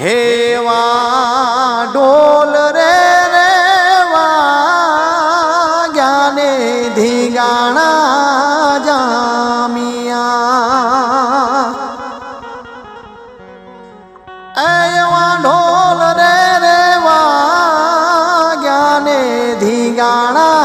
હેવા ડોલ રે રેવા જ્ઞાને ધીગાણા જામિયા. એવા ઢોલ રે રેવા જ્ઞાને ધીગાણા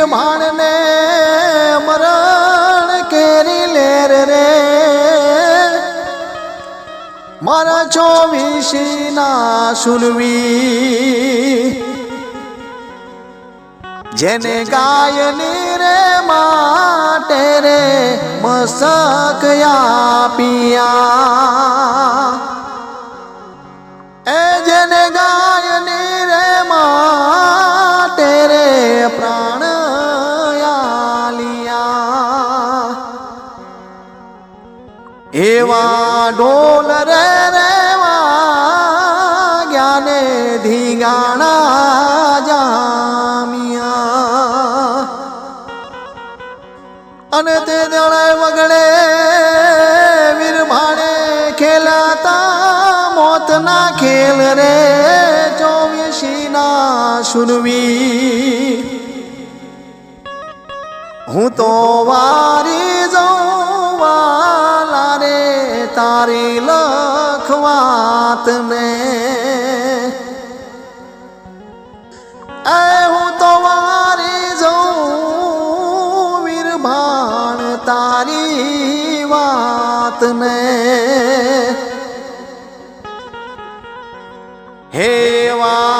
લાગી વીર ભાણને મરણ કેરી લેર રે મારા ચોવીસી ના સુનવી જેને ગાયની રે માટે રે મસક પિયા એ જેને ગાયની રે માટે રે પ્રાણ એવા ઢોલ રે રેવા જ્ઞાને ધીગાણા જામિયા. અને તે દળે વગડે વીરભાણે ખેલાતા મોતના ખેલ રે ચોવીસીના સુનવી હું તો વારી તારી લખવાત ને એ હું તો વારી જાઉં વીરભાણ તારી વાત ને હેવા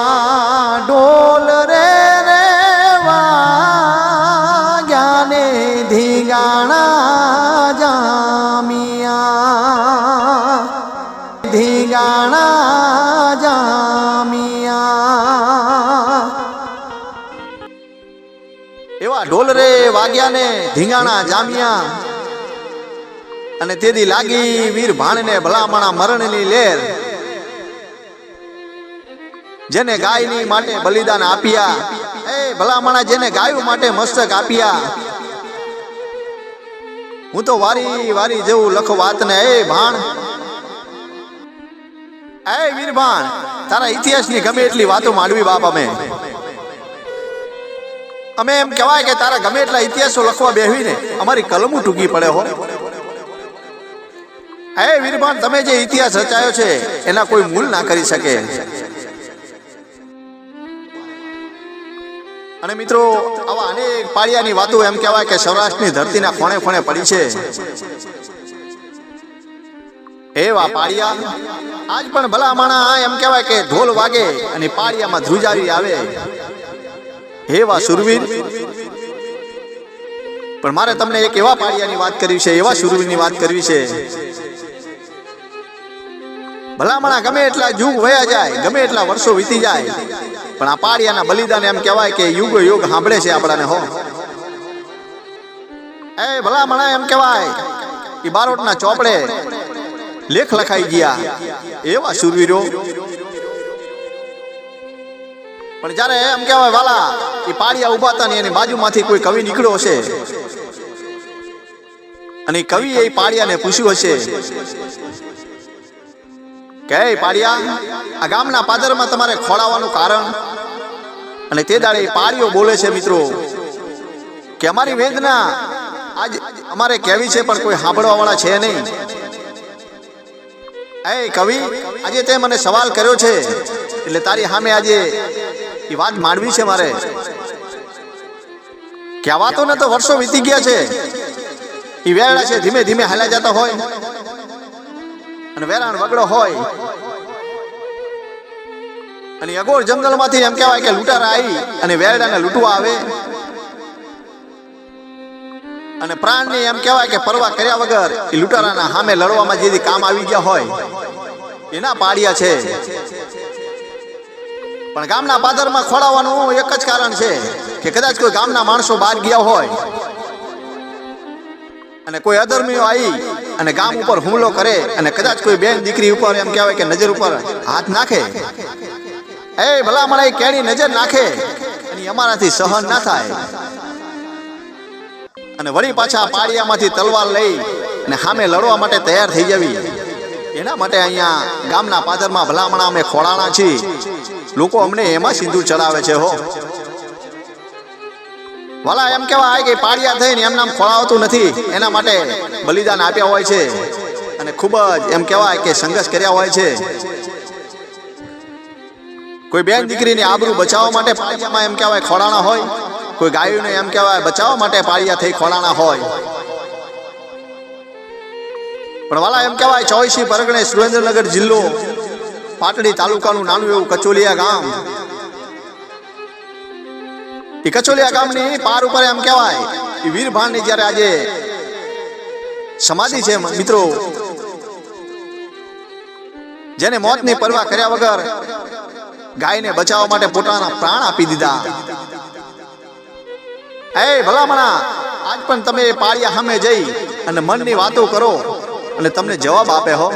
વાગ્યા ને ધીંગાણા જામ્યા. અને તેથી લાગી વીર ભાણને ભલામણા મરણની લેર. જેને ગાયની માટે બલિદાન આપ્યા. એ ભલામણા જેને ગાયો માટે મસ્તક આપ્યા. હું તો વારી વારી જેવું લખો વાતને, એ ભાણ, એ વીર ભાણ તારા ઇતિહાસની ગમે એટલી વાતો માંડવી બાપ અમે. અમે એમ કહેવાય કે તારા ગમે એટલા ઇતિહાસો લખવા બેહવીને અમારી કલમો ટૂંકી પડે હો. હે વીરભાન, તમે જે ઇતિહાસ રચાયો છે, એના કોઈ મૂલ ના કરી શકે. અને મિત્રો, આવા અનેક પાળિયાની વાતો એમ કહેવાય કે સૌરાષ્ટ્રની ધરતીના ખૂણે ખૂણે પડી છે. એવા પાળિયા, આજ પણ ભલા માણા એમ કહેવાય કે ઢોલ વાગે અને પાળિયામાં ધ્રુજારી આવે. એવા સુરવીર પણ મારે તમને એક એવા પાળિયાની વાત કરવી છે, એવા સુરવીરની વાત કરવી છે. ભલામણા ગમે એટલા યુગ વયા જાય, ગમે એટલા વર્ષો વીતી જાય, પણ આ પાળિયાના બલિદાન એમ કહેવાય કે યુગ યુગ સાંભળે છે આપણાને, હો. એ ભલામણા એમ કહેવાય કે બારોટના ચોપડે લેખ લખાઈ ગયા. એવા સુરવીરો પણ જ્યારે એમ કહેવાય, વાલા એ પાળિયા ઊભા હતા ને એની બાજુમાંથી કોઈ કવિ નીકળ્યો હશે? અને કવિ એ પાળિયાને પૂછ્યું હશે, કે પાળિયા, આ ગામના પાદરમાં તમારે ખોળાવાનું કારણ? અને તે દાડે પાળીઓ બોલે છે, મિત્રો, કે અમારી વેદના આજ અમારે કહેવી છે, પણ કોઈ સાંભળવા વાળા છે નહીં. એ કવિ, આજે તે મને સવાલ કર્યો છે, એટલે તારી સામે આજે એ વાત માંડવી છે મારે. કહેવાતો ને તો વર્ષો વીતી ગયા છે. એ વેરડા છે, ધીમે ધીમે હાલ્યા જતા હોય. અને વેરાણ વગડો હોય. અને અગોર જંગલમાંથી એમ કહેવાય કે લૂંટારા આવી અને વેરડાને લૂંટવા આવે. અને પ્રાણને એમ કહેવાય કે પરવા કર્યા વગર એ લૂંટારાના સામે લડવામાં જે કામ આવી ગયા હોય, એના પાડિયા છે. પણ ગામના પાદરમાં ખોડાવવાનું એક જ કારણ છે કે કદાચ કોઈ ગામના માણસો બહાર ગયા હોય અને કોઈ અધર્મીઓ આવી અને ગામ ઉપર હુમલો કરે અને કદાચ કોઈ બેન દીકરી ઉપર એમ કહેવાય કે નજર ઉપર હાથ નાખે. એ ભલા એ કેણી નજર નાખે અને અમારાથી સહન ના થાય. અને વળી પાછા પાળિયામાંથી તલવાર લઈ અને સામે લડવા માટે તૈયાર થઈ જવી. એના માટે અહીંયા ગામના પાદરમાં ભલામણા અમે ખોળાણા છીએ. લોકો અમને એમાં સિંદૂર ચડાવે છે, હો. વાલા, એમ કહેવાય કે પાડિયા થઈને એમ નામ ખોળાવતું નથી. એના માટે બલિદાન આપ્યા હોય છે. અને ખૂબ જ એમ કહેવાય કે સંઘર્ષ કર્યા હોય છે. કોઈ બેન દીકરીની આબરૂ બચાવવા માટે પાળિયામાં એમ કહેવાય ખોળાણા હોય. કોઈ ગાયોને એમ કહેવાય બચાવવા માટે પાળિયા થઈ ખોળાણા હોય. પણ વાલા એમ કહેવાય ચોવીસી પરગણે સુરેન્દ્રનગર જિલ્લો, પાટડી તાલુકાનું નાનું એવું કચોલિયા ગામ. એ કચોલિયા ગામની પાર ઉપર એમ કહેવાય એ વીરભાણની જ્યારે આજે સમાધિ છે, મિત્રો, જેને મોતની પરવા કર્યા વગર ગાયને બચાવવા માટે પોતાના પ્રાણ આપી દીધા. એ ભલામણા, આજ પણ તમે પાળિયા સામે જઈ અને મનની વાતો કરો. અને તમને જવાબ આપે હો.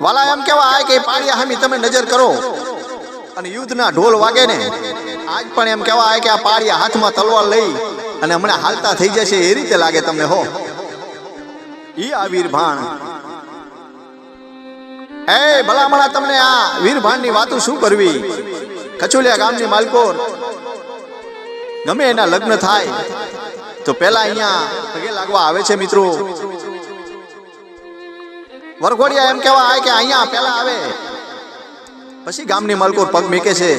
વાલા એમ કેવાય કે પાળિયા હામી તમે નજર કરો. અને યુદ્ધના ઢોલ વાગે ને. આજ પણ એમ કહેવાય કે આ પાળિયા હાથમાં તલવાર લઈ અને હમણાં હાલતા થઈ જશે એ રીતે લાગે તમને હો. ઈ આ વીરભાણ. એ ભલામણા તમને આ વીરભાણની વાતો શું કરવી? કચોલિયા ગામની માલકોર. ગમે એના લગ્ન થાય. તો પેલા અહીંયા પગે લાગવા આવે છે મિત્રો. વરઘોડિયા એમ કહેવાય કે અહીંયા પેલા આવે. પછી ગામની મલકોર પગ મેકે છે.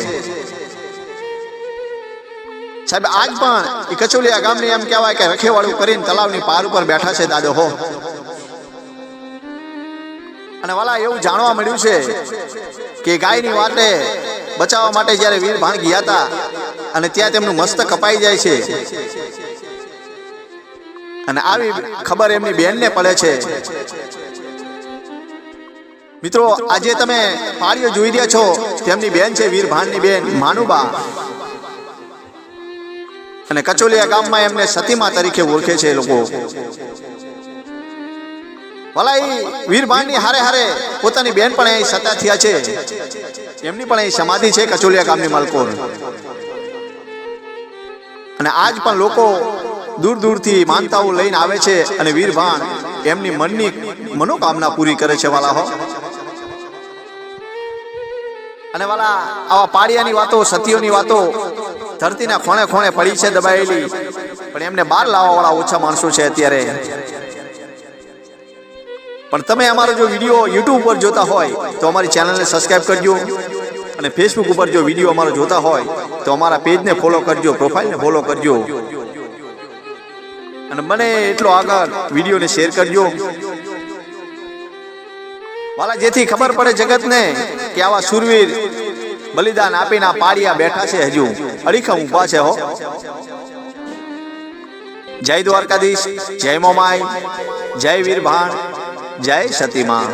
સાહેબ, આજ પણ એ કચોલિયા ગામની એમ કહેવાય કે રખેવાળું કરીને તલાવની પાર ઉપર બેઠા છે દાદો હો. અને વાલા એવું જાણવા મળ્યું છે કે ગાયની વાટે બચાવવા માટે જ્યારે વીર ભાણ ગયા હતા અને ત્યાં તેમનું મસ્તક કપાઈ જાય છે. અને આવી ખબર એમની બેનને પડે છે. મિત્રો, આજે તમે પાળીઓ જોઈ રહ્યા છો. તેમની બેન છે વીર ભાણની બેન, માનુબા. અને કચોલિયા ગામમાં એમને સતીમા તરીકે ઓળખે છે લોકો. ભલાઈ વીરભાણની હારે હારે પોતાની બેન પણ અહીં સતા થયા છે. એમની પણ અહીં સમાધિ છે કચોલિયા ગામની મલકોર. અને આજ પણ લોકો દૂર દૂરથી માનતાઓ લઈને આવે છે અને વીરભાણ એમની મનની મનોકામના પૂરી કરે છે વાલા અને વાલા આવા પાડિયાની વાતો, સતીઓની વાતો ધરતીના ખોણે ખોણે પડી છે દબાયેલી. પણ એમને બહાર લાવવા વાળા ઓછા માણસો છે અત્યારે. પણ તમે અમારો જો વીડિયો યુટ્યુબ પર જોતા હોય તો અમારી ચેનલને સબસ્ક્રાઈબ કરજો. અને ફેસબુક ઉપર જો વીડિયો અમારો જોતા હોય તો અમારા પેજને ફોલો કરજો, પ્રોફાઇલને ફોલો કરજો. અને મને એટલો આગળ વિડીયોને શેર કરજો. વાલા જેથી ખબર પડે જગતને કે આવા સુરવીર બલિદાન આપીને આ પાડિયા બેઠા છે હજુ. અડીખમ ઊભા છે હો. જય દ્વારકાધીશ, જય મોમાઈ, જય વીરભાણ, જય સતીમાં